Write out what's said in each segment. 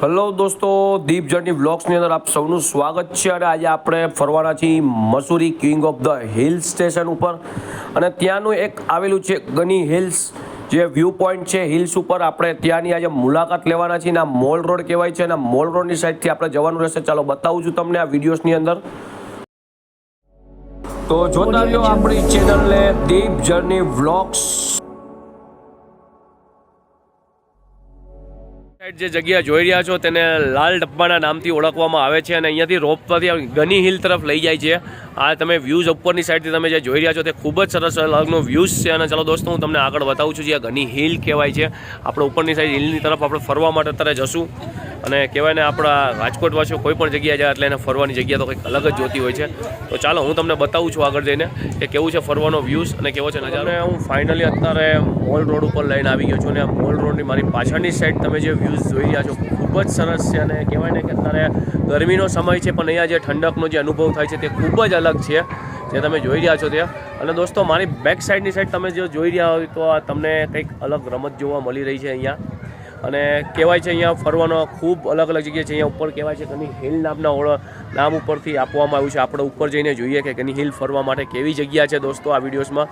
Hello દોસ્તો દીપ journey વ્લોગ્સની અંદર આપ સૌનું સ્વાગત છે અને આજે આપણે ફરવાના છીએ Mussoorie king of the hill station ઉપર. અને ત્યાંનું એક આવેલું છે ગની હિલ્સ જે વ્યૂ પોઈન્ટ છે હિલ્સ ઉપર આપણે ત્યાંની આજે મુલાકાત લેવાના છીએ. અને આ મોલ રોડ કહેવાય છે અને મોલ રોડની સાઈડથી આપણે જવાનું રહેશે. ચાલો બતાવું છું તમને આ વિડીયોસની અંદર. તો જોતા રહ્યો આપણી ચેનલને દીપ જર્ની વ્લોગ્સ સાઈડ જે જગ્યા જોઈ રહ્યા છો તેને લાલ ડબ્બાના નામથી ઓળખવામાં આવે છે અને અહીંયાથી રોપ પરથી ગની હિલ તરફ લઈ જાય છે. આ તમે વ્યૂઝ ઉપરની સાઈડથી તમે જે જોઈ રહ્યા છો તે ખૂબ જ સરસ અલગનો વ્યૂઝ છે અને ચાલો દોસ્તો હું તમને આગળ બતાવું છું જે આ ગની હિલ કહેવાય છે. આપણે ઉપરની સાઈડ હિલની તરફ આપણે ફરવા માટે અત્યારે જશું. અને કહેવાય ને આપણા રાજકોટવાસીઓ કોઈ પણ જગ્યાએ જાય એટલે એને ફરવાની જગ્યા તો કંઈક અલગ જ જોતી હોય છે. તો ચાલો, હું તમને બતાવું છું આગળ જઈને કે કેવું છે ફરવાનો વ્યૂઝ અને કેવો છે નજારો. હું ફાઇનલી અત્યારે મોલ રોડ ઉપર લઈને આવી ગયો છું અને મોલ રોડની મારી પાછળની સાઈડ તમે જે વ્યૂઝ જોઈ રહ્યા છો, ખૂબ જ સરસ છે અને કહેવાય ને કે અત્યારે ગરમીનો સમય છે, પણ અહીંયા જે ઠંડકનો જે અનુભવ થાય છે તે ખૂબ જ અલગ છે જે તમે જોઈ રહ્યા છો તે અને દોસ્તો, મારી બેક સાઈડની સાઈડ તમે જો જોઈ રહ્યા હોય તો તમને કંઈક અલગ રમત જોવા મળી રહી છે અહીંયા. અને કહેવાય છે અહીંયા ફરવાનો ખૂબ અલગ અલગ જગ્યા છે. અહીંયા ઉપર કહેવાય છે ઘણી હિલ નામના ઓળ નામ ઉપરથી આપવામાં આવ્યું છે. આપણે ઉપર જઈને જોઈએ કે ઘણી હિલ ફરવા માટે કેવી જગ્યા છે દોસ્તો આ વિડીયોઝમાં.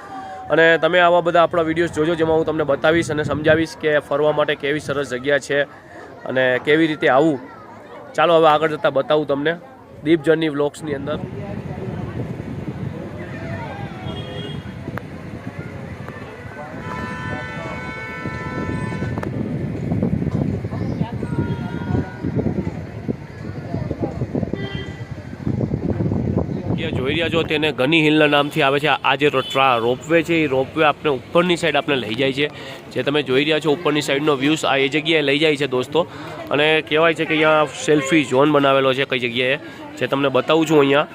અને તમે આવા બધા આપણા વિડીયોઝ જોજો જેમાં હું તમને બતાવીશ અને સમજાવીશ કે ફરવા માટે કેવી સરસ જગ્યા છે અને કેવી રીતે આવું. ચાલો હવે આગળ જતાં બતાવું તમને. દીપ જર્ની વ્લોગ્સની અંદર. જે જોઈ રહ્યા છો, તેને ગની હિલના નામથી આવે છે. આ જે ટ્રા રોપવે છે, એ રોપવે આપણે ઉપરની સાઈડ આપણે લઈ જાય છે. જે તમે જોઈ રહ્યા છો, ઉપરની સાઈડનો વ્યૂઝ આ એ જગ્યાએ લઈ જાય છે દોસ્તો. અને કહેવાય છે કે અહીંયા સેલ્ફી ઝોન બનાવેલો છે કઈ જગ્યાએ. જે તમને બતાવું છું અહીંયા.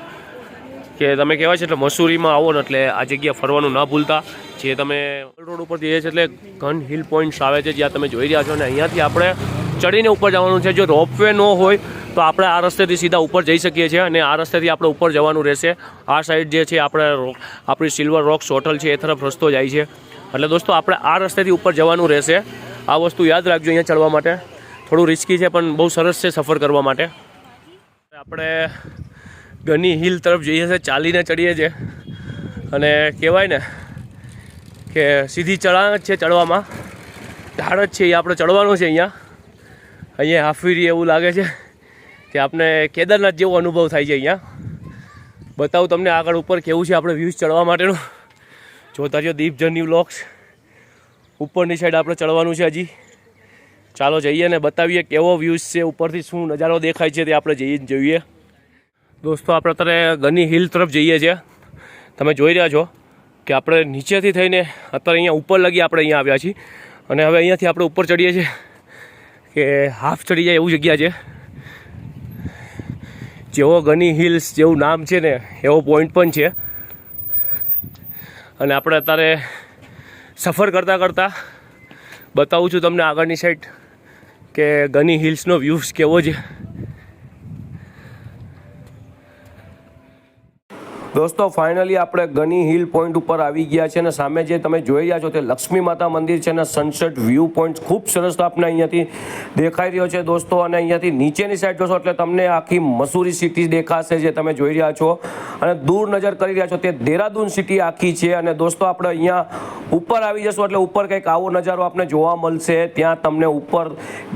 કે તમે કહેવાય છે એટલે મસૂરીમાં આવો ને એટલે આ જગ્યા ફરવાનું ના ભૂલતા. જે તમે રોડ ઉપર જઈએ છે એટલે ઘન હિલ પોઈન્ટ્સ આવે છે જ્યાં તમે જોઈ રહ્યા છો. અને અહીંયાથી આપણે ચડીને ઉપર જવાનું છે. જો રોપવે ન હોય, તો આપણે આ રસ્તેથી સીધા ઉપર જઈ શકીએ છીએ અને આ રસ્તેથી આપણે ઉપર જવાનું રહેશે. આ સાઈડ જે છે, આપણે આપણી સિલ્વર રોક્સ હોટલ છે, એ તરફ રસ્તો જાય છે. એટલે દોસ્તો, આપણે આ રસ્તેથી ઉપર જવાનું રહેશે. આ વસ્તુ યાદ રાખજો અહીંયા ચડવા માટે. થોડું રિસ્કી છે, પણ બહુ સરસ છે સફર કરવા માટે. આપણે ગની હિલ તરફ જઈએ છીએ, ચાલીને ચડીએ છીએ. અને કહેવાય ને કે સીધી ચડાણ જ છે ચડવામાં. ઢાળ જ છે, એ આપણે ચડવાનું છે અહીંયા. અહીંયા હાફીરી એવું લાગે છે કે આપણે કેદારનાથ જેવો અનુભવ થાય છે અહીંયા. બતાવું તમને આગળ ઉપર કેવું છે આપણે વ્યૂઝ ચડવા માટેનું. જોતા જો દીપ જર્ની વ્લોગ્સ ઉપરની સાઈડ આપણે ચડવાનું છે હજી. ચાલો જઈએ ને બતાવીએ કેવો વ્યૂઝ છે, ઉપરથી શું નજારો દેખાય છે તે આપણે જઈએ જોઈએ. દોસ્તો, આપણે અત્યારે ગની હિલ તરફ જઈએ છીએ. તમે જોઈ રહ્યા છો કે આપણે નીચેથી થઈને અત્યારે અહીંયા ઉપર લગી આપણે અહીંયા આવ્યા છીએ. અને હવે અહીંયાથી આપણે ઉપર ચડીએ છીએ. કે હાફ ચડી જાય એવું જગ્યા છે. જેવો ગની હિલ્સ જેવું નામ છે ને, એવો પોઈન્ટ પણ છે. અને આપણે અત્યારે સફર કરતાં કરતાં બતાવું છું તમને આગળની સાઈડ કે ગની હિલ્સનો વ્યૂઝ કેવો છે. દોસ્તો ફાઇનલી આપણે ગની હિલ પોઈન્ટ ઉપર આવી ગયા છે અને સામે જે તમે જોઈ રહ્યા છો તે લક્ષ્મી માતા મંદિર છે અને સનસેટ વ્યૂ પોઈન્ટ ખૂબ સરસ આપને અહીંયાથી દેખાઈ રહ્યો છે દોસ્તો અને અહીંયાથી નીચેની સાઈડ જોશો એટલે તમને આખી મસૂરી સિટી દેખાશે જે તમે જોઈ રહ્યા છો. અને દૂર નજર કરી રહ્યા છો તે દેહરાદૂન સિટી આખી છે અને દોસ્તો આપણે અહીંયા ઉપર આવી જશું એટલે ઉપર કંઈક આવો નજારો આપણે જોવા મળશે. ત્યાં તમને ઉપર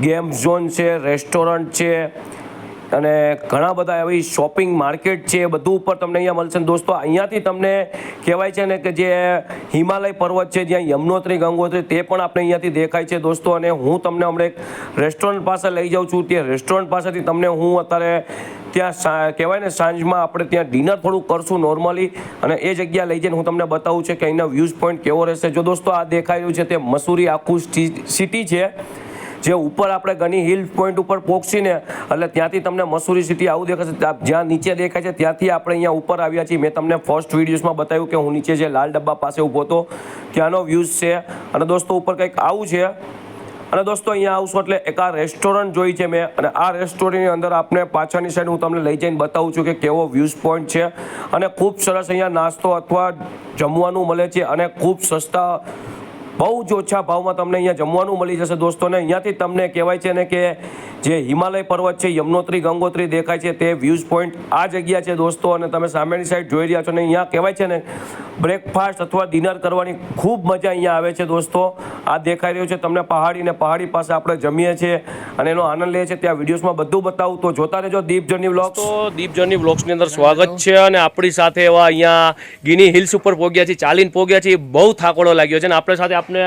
ગેમ ઝોન છે રેસ્ટોરન્ટ છે અને ઘણા બધા એવી શોપિંગ માર્કેટ છે, એ બધું ઉપર તમને અહીંયા મળશે. દોસ્તો, અહીંયાથી તમને કહેવાય છે ને કે જે હિમાલય પર્વત છે, જ્યાં યમનોત્રી, ગંગોત્રી, તે પણ આપણે અહીંયાથી દેખાય છે. દોસ્તો, અને હું તમને હમણાં એક રેસ્ટોરન્ટ પાસે લઈ જાઉં છું. તે રેસ્ટોરન્ટ પાસેથી તમને હું અત્યારે ત્યાં કહેવાય ને, સાંજમાં આપણે ત્યાં ડિનર થોડું કરશું નોર્મલી અને એ જગ્યા લઈ જઈને હું તમને બતાવું છું કે અહીંના વ્યૂઝ પોઈન્ટ કેવો રહેશે. જો દોસ્તો, આ દેખાઈ રહ્યું છે, તે મસૂરી આખું સિટી છે. જે ઉપર આપણે ગની હિલ પોઈન્ટ ઉપર પહોંચીને એટલે ત્યાંથી તમને મસૂરી સિટી આવું દેખાશે. જ્યાં નીચે દેખાય છે, ત્યાંથી આપણે અહીંયા ઉપર આવ્યા છીએ. મેં તમને ફર્સ્ટ વિડીયોઝમાં બતાવ્યું કે હું નીચે જે લાલ ડબ્બા પાસે ઊભો હતો, ત્યાંનો વ્યૂઝ છે. અને દોસ્તો, ઉપર કંઈક આવું છે. અને દોસ્તો, અહીંયા આવશો એટલે એક આ રેસ્ટોરન્ટ જોઈ છે મેં. અને આ રેસ્ટોરન્ટની અંદર આપણે પાછળની સાઈડ હું તમને લઈ જઈને બતાવું છું કે કેવો વ્યૂઝ પોઈન્ટ છે. અને ખૂબ સરસ અહીંયા નાસ્તો અથવા જમવાનું મળે છે અને ખૂબ સસ્તા બહુ જ ઓછા ભાવમાં તમને અહીંયા જમવાનું મળી જશે દોસ્તોને. અહીંયાથી તમને કહેવાય છે ને કે જે હિમાલય પર્વત છે, યમનોત્રી, ગંગોત્રી દેખાય છે, તે વ્યૂઝ પોઈન્ટ આ જગ્યા છે દોસ્તો. અને તમે સામેની સાઈડ જોઈ રહ્યા છો ને, અહીંયા કહેવાય છે ને બ્રેકફાસ્ટ અથવા ડિનર કરવાની ખૂબ મજા અહીંયા આવે છે દોસ્તો. આ દેખાઈ રહ્યું છે, તમને પહાડી ને પહાડી પાસે આપણે જમીએ છીએ અને એનો આનંદ લે છે. ત્યાં વિડીયોઝમાં બધું બતાવું. તો જોતા રહેજો દીપ જર્ની વ્લોગ્સ તો દીપ જર્ની વ્લોગ્સની અંદર સ્વાગત છે અને આપણી સાથે એવા અહીંયા ગિની હિલ્સ ઉપર પહોંચ્યા છીએ, ચાલીને પહોંચ્યા છીએ. બહુ થાકોડો લાગ્યો છે અને આપણે સાથે આપણે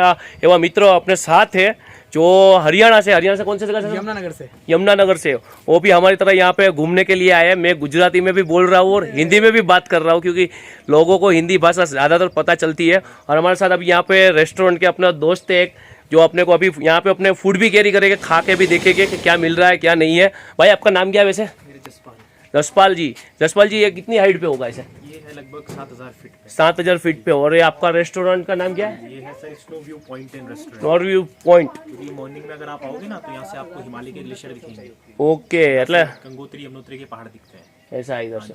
એવા મિત્રો આપણે સાથે जो हरियाणा से हरियाणा से कौन से जगह से? यमुनानगर से। यमुनानगर से। वो भी हमारी तरह यहाँ पे घूमने के लिए आए हैं। मैं गुजराती में भी बोल रहा हूँ और हिंदी में भी बात कर रहा हूँ क्योंकि लोगों को हिंदी भाषा ज़्यादातर पता चलती है। और हमारे साथ अभी यहाँ पे रेस्टोरेंट के अपना दोस्त है एक जो अपने को अभी यहाँ पे अपने फ़ूड भी कैरी करेंगे खा के भी देखेंगे कि क्या मिल रहा है क्या नहीं है। भाई आपका नाम क्या है वैसे? जसपाल। जसपाल जी। जसपाल जी ये कितनी हाइट पे होगा इसे? ये है लगभग सात हजार फीट पे सात हजार फीट पे और ये आपका रेस्टोरेंट का नाम क्या है ये है sir snow view point and restaurant नॉर्व्यू point क्योंकि मॉर्निंग में अगर आप आओगे ना तो यहाँ से आपको हिमालय के ग्लेशियर दिखेंगे ओके એટલે गंगोत्री यमुनोत्री के पहाड़ दिखते हैं ऐसा है इधर से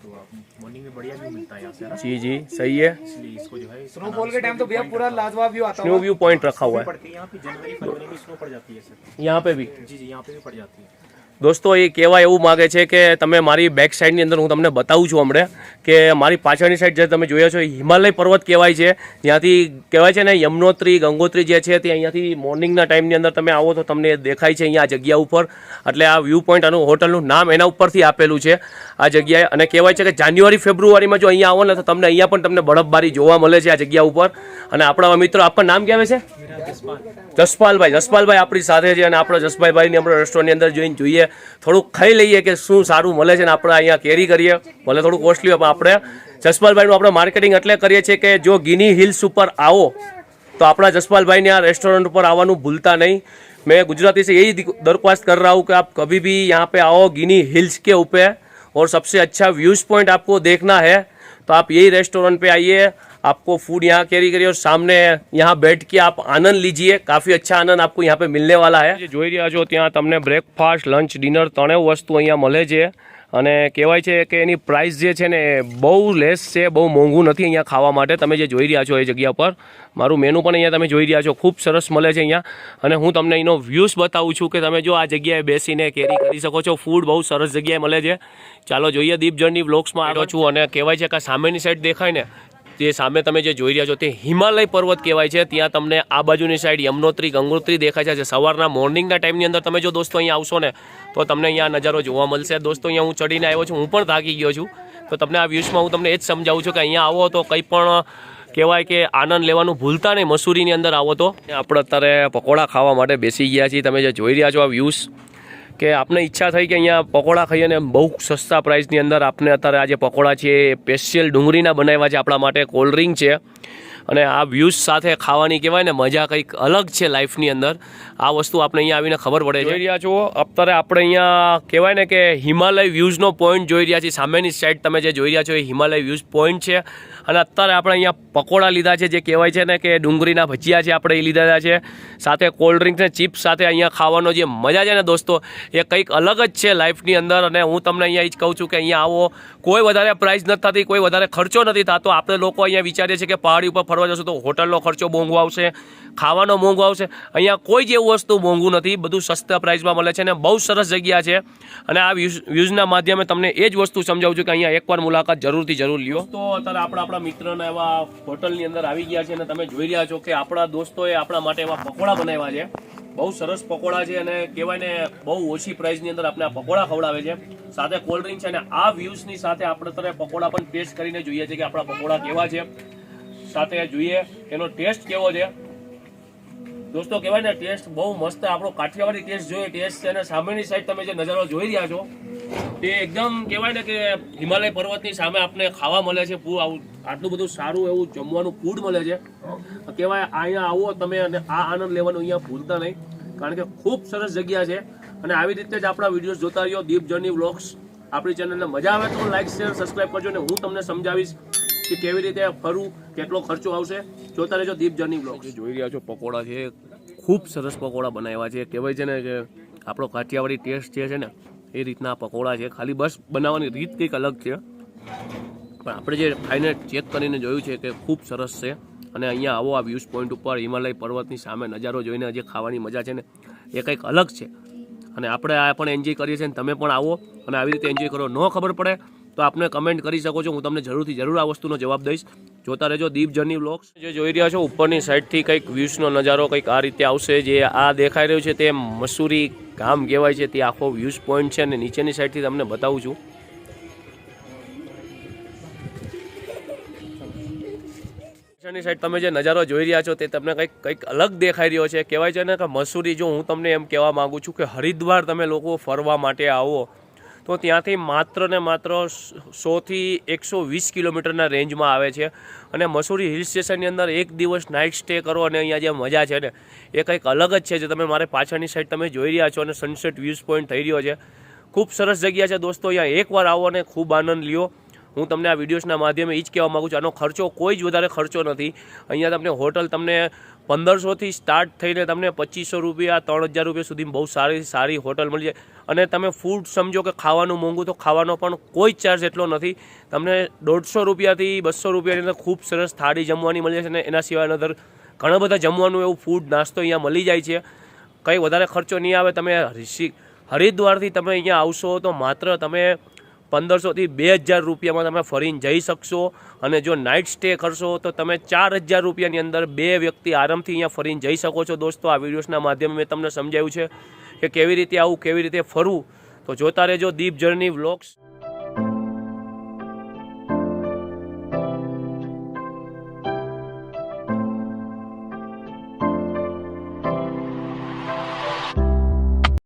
तो आप मॉर्निंग में बढ़िया व्यू मिलता है यहाँ से ना जी जी सही है इसलिए इसको जो है स्नोफॉल के टाइम तो भैया पूरा लाजवाब व्यू आता स्नो व्यू पॉइंट रखा हुआ है पड़ती है यहाँ पे जनवरी फरवरी में स्नो पड़ जाती है सर यहाँ पे भी जी जी यहाँ पे भी पड़ जाती है દોસ્તો એ કહેવા એવું માગે છે કે તમે મારી બેક સાઈડની અંદર હું તમને બતાવું છું હમણાં કે મારી પાછળની સાઈડ જે તમે જોયા છો એ હિમાલય પર્વત કહેવાય છે. જ્યાંથી કહેવાય છે ને યમનોત્રી ગંગોત્રી જે છે તે અહીંયાથી મોર્નિંગના ટાઈમની અંદર તમે આવો તો તમને દેખાય છે અહીંયા આ જગ્યા ઉપર. એટલે આ વ્યૂ પોઈન્ટ અને હોટલનું નામ એના ઉપરથી આપેલું છે આ જગ્યાએ. અને કહેવાય છે કે જાન્યુઆરી ફેબ્રુઆરીમાં જો અહીંયા આવો ને તો તમને અહીંયા પણ તમને બરફબારી જોવા મળે છે આ જગ્યા ઉપર. અને આપણા મિત્રો આપણને નામ કહેવાય છે? જસપાલભાઈ જસપાલભાઈ આપણી સાથે છે અને આપણે જસભાઈભાઈની આપણે રેસ્ટોરન્ટની અંદર જોઈને જોઈએ. થોડુંક ખાઈ લઈએ કે શું સારું મળે છે ને આપણે અહીંયા કેરી કરીએ. ભલે થોડું કોસ્ટલી હોય આપણે જસપાલભાઈનું આપણે માર્કેટિંગ એટલે કરીએ છીએ કે જો ગિની હિલ્સ ઉપર આવો, તો આપણા જસપાલભાઈને આ રેસ્ટોરન્ટ ઉપર આવવાનું ભૂલતા નહીં. મેં ગુજરાતી से यही दरख्वास्त कर रहा हूँ कि आप कभी भी यहाँ पे आओ गिनी हिल्स के ऊपर और सबसे अच्छा व्यूज़ पॉइंट आपको देखना है तो રેસ્ટોરન્ટ यही रेस्टोरेंट आपको फूड यहाँ कैरी करिए और सामने यहाँ बैठ के आप आनंद लीजिए काफ़ी अच्छा आनंद आपको यहाँ पे मिलने वाला है જોઈ રહ્યા છો ત્યાં તમને બ્રેકફાસ્ટ લંચ ડિનર ત્રણેય વસ્તુ અહીંયા મળે છે અને કહેવાય છે કે એની પ્રાઇસ જે છે ને બહુ લેસ છે બહુ મોંઘું નથી અહીંયા ખાવા માટે તમે જે જોઈ રહ્યા છો એ જગ્યા પર મારું મેનુ પણ અહીંયા તમે જોઈ રહ્યા છો ખૂબ સરસ મળે છે અહીંયા અને હું તમને એનો વ્યૂઝ બતાવું છું કે તમે જો આ જગ્યાએ બેસીને કેરી કરી શકો છો ફૂડ બહુ સરસ જગ્યાએ મળે છે ચાલો જોઈએ દીપ જર્ની વ્લોગ્સમાં આવ્યો છું અને કહેવાય છે કે આ સામેની સાઈડ દેખાય ને તે સામે તમે જે જોઈ રહ્યા છો તે હિમાલય પર્વત કહેવાય છે. ત્યાં તમને આ બાજુની સાઈડ યમનોત્રી, ગંગોત્રી દેખાય છે. સવારના મોર્નિંગના ટાઈમની અંદર તમે જો દોસ્તો અહીંયા આવશો ને, તો તમને અહીંયા નજારો જોવા મળશે. દોસ્તો અહીંયા હું ચડીને આવ્યો છું, હું પણ થાકી ગયો છું. તો તમને આ વ્યૂઝમાં હું તમને એ જ સમજાવું છું કે અહીંયા આવો તો કંઈ પણ કહેવાય કે આનંદ લેવાનું ભૂલતા નહીં. મસૂરીની અંદર આવો તો. આપણે અત્યારે પકોડા ખાવા માટે બેસી ગયા છીએ. તમે જે જોઈ રહ્યા છો આ વ્યૂઝ કે આપને ઈચ્છા થઈ કે અહીંયા પકોડા ખાઈએ ને બહુ સસ્તા પ્રાઇસની અંદર આપને અત્યારે આ જે પકોડા છે સ્પેશિયલ ડુંગળીના બનાવ્યા છે આપણા માટે કોલ્ડ ડ્રિંક છે. અને આ વ્યૂઝ સાથે ખાવાની કહેવાય ને મજા કંઈક અલગ છે લાઈફની અંદર. આ વસ્તુ આપણે અહીંયા આવીને ખબર પડે જોઈ રહ્યા છો, અત્યારે આપણે અહીંયા કહેવાય ને કે હિમાલય વ્યૂઝનો પોઈન્ટ જોઈ રહ્યા છીએ. સામેની સાઈડ તમે જે જોઈ રહ્યા છો એ હિમાલય વ્યૂઝ પોઈન્ટ છે. અને અત્યારે આપણે અહીંયા પકોડા લીધા છે, જે કહેવાય છે ને કે ડુંગળીના ભજીયા છે આપણે એ લીધા છે. સાથે કોલ્ડ ડ્રિંક્સ ને ચિપ્સ સાથે અહીંયા ખાવાનો જે મજા છે ને દોસ્તો, એ કંઈક અલગ જ છે લાઈફની અંદર. અને હું તમને અહીંયા એ જ કહું છું કે અહીંયા આવો કોઈ વધારે પ્રાઇસ નથી થતી, કોઈ વધારે ખર્ચો નથી થતો. આપણે લોકો અહીંયા વિચારીએ છીએ કે પહાડી ઉપર ફરવા જશો તો હોટલનો ખર્ચો મોંઘો આવશે, ખાવાનો મોંઘો આવશે. અહીંયા કોઈ જ એવું વસ્તુ મોંઘું નથી, બધું સસ્તા પ્રાઇસમાં મળે છે અને બહુ સરસ જગ્યા છે. અને આ વ્યૂઝ, વ્યૂઝના માધ્યમે તમને એ જ વસ્તુ સમજાવું છું કે અહીંયા એકવાર મુલાકાત જરૂરથી જરૂર લ્યો. તો અત્યારે આપણા આપણા મિત્રના એવા હોટલની અંદર આવી ગયા છે અને તમે જોઈ રહ્યા છો કે આપણા દોસ્તોએ આપણા માટે એવા પકોડા બનાવ્યા છે. બહુ સરસ પકોડા છે અને કહેવાય ને બહુ ઓછી પ્રાઇસની અંદર આપણે આ પકોડા ખવડાવે છે. સાથે કોલ્ડ છે અને આ વ્યૂઝની સાથે આપણે અત્યારે પકોડા પણ ટેસ્ટ કરીને જોઈએ છે કે આપણા પકોડા કેવા છે. સાથે જોઈએ. એનો ટેસ્ટ કેવો છે? દોસ્તો, કહેવાય ને, ટેસ્ટ બહુ મસ્ત. આપણો કાઠિયાવાડી ટેસ્ટ જોઈએ. ટેસ્ટ છે અને સામેની સાઈડ તમે જે નજારો જોઈ રહ્યા છો, તે એકદમ કહેવાય ને કે હિમાલય પર્વતની સામે આપણે ખાવા મળે છે, પૂ આવું આટલું બધું સારું એવું જમવાનું ફૂડ મળે છે. કહેવાય, અહીંયા આવો તમે અને આ આનંદ લેવાનું અહીંયા ભૂલતા નહીં, કારણ કે ખૂબ સરસ જગ્યા છે. અને આવી રીતે જ આપણા વિડીયોઝ જોતા રહ્યો દીપ જર્ની વ્લોગ્સ. આપણી ચેનલને મજા આવે તો લાઈક શેર સબસ્ક્રાઈબ કરજો અને હું તમને સમજાવીશ. કે કેવી રીતે ફરવું કેટલો ખર્ચો આવશે, જોતા રહેજો દીપ જર્ની બ્લોગ જોઈ રહ્યા છો, પકોડા છે, ખૂબ સરસ પકોડા બનાવ્યા છે. કહેવાય છે ને કે આપણો કાઠિયાવાડી ટેસ્ટ જે છે ને, એ રીતના પકોડા છે. ખાલી બસ બનાવવાની રીત કંઈક અલગ છે. પણ આપણે જે ફાઇનલ ચેક કરીને જોયું છે કે ખૂબ સરસ છે. અને અહીંયા આવો આ વ્યૂઝ પોઈન્ટ ઉપર હિમાલય પર્વતની સામે નજારો જોઈને જે ખાવાની મજા છે ને, એ કંઈક અલગ છે. અને આપણે આ પણ એન્જોય કરીએ છીએ તમે પણ આવો અને આવી રીતે એન્જોય કરો. ન ખબર પડે તો આપને કમેન્ટ કરી શકો છો. હું તમને જરૂરથી જરૂર આ વસ્તુનો જવાબ દઈશ. જોતા રહેજો દીપ જર્ની વ્લોગ્સ જે જોઈ રહ્યા છો, ઉપરની સાઈડથી કંઈક વ્યૂઝનો નજારો, કંઈક આ રીતે આવશે. જે આ દેખાઈ રહ્યું છે તે મસૂરી ગામ કહેવાય છે. તે આખો વ્યૂઝ પોઈન્ટ છે અને નીચેની સાઈડથી તમને બતાવું છું. પાછળની સાઈડ તમે જે નજારો જોઈ રહ્યા છો તે તમને કંઈક કંઈક અલગ દેખાઈ રહ્યો છે. કહેવાય છે ને કે મસૂરી, જો હું તમને એમ કહેવા માંગુ છું કે હરિદ્વાર તમે લોકો ફરવા માટે આવો. તો ત્યાંથી માત્ર ને માત્ર સોથી એકસો વીસ કિલોમીટરના રેન્જમાં આવે છે. અને મસૂરી હિલ સ્ટેશનની અંદર એક દિવસ નાઇટ સ્ટે કરો અને અહીંયા જે મજા છે ને, એ કંઈક અલગ જ છે જે તમે મારે પાછળની સાઈડ તમે જોઈ રહ્યા છો અને સનસેટ વ્યૂઝ પોઈન્ટ થઈ રહ્યો છે. ખૂબ સરસ જગ્યા છે દોસ્તો, અહીંયા એકવાર આવો અને ખૂબ આનંદ લ્યો. હું તમને આ વિડીયોઝના માધ્યમે એ જ કહેવા માગું છું, આનો ખર્ચો કોઈ જ વધારે ખર્ચો નથી. અહીંયા તમને હોટલ તમને પંદરસોથી સ્ટાર્ટ થઈને તમને પચીસો રૂપિયા, ત્રણ હજાર રૂપિયા સુધી બહુ સારી સારી હોટલ મળી જાય. અને તમે ફૂડ સમજો કે ખાવાનું મોંઘું, તો ખાવાનો પણ કોઈ ચાર્જ એટલો નથી. તમને દોઢસો રૂપિયાથી બસો રૂપિયાની અંદર ખૂબ સરસ થાળી જમવાની મળી જશે અને એના સિવાય અંદર ઘણા બધા જમવાનું એવું ફૂડ નાસ્તો અહીંયા મળી જાય છે. કંઈ વધારે ખર્ચો નહીં આવે. તમે ઋષિ હરિદ્વારથી તમે અહીંયા આવશો તો માત્ર તમે પંદરસોથી બે હજાર રૂપિયામાં તમે ફરીને જઈ શકશો. અને જો નાઇટ સ્ટે કરશો તો તમે ચાર હજાર રૂપિયાની અંદર બે વ્યક્તિ આરામથી અહીંયા ફરીને જઈ શકો છો. દોસ્તો, આ વિડીયોસના માધ્યમે મેં તમને સમજાવ્યું છે કે કેવી રીતે આવું, કેવી રીતે ફરવું. તો જોતા રહેજો દીપ જર્ની વ્લોગ્સ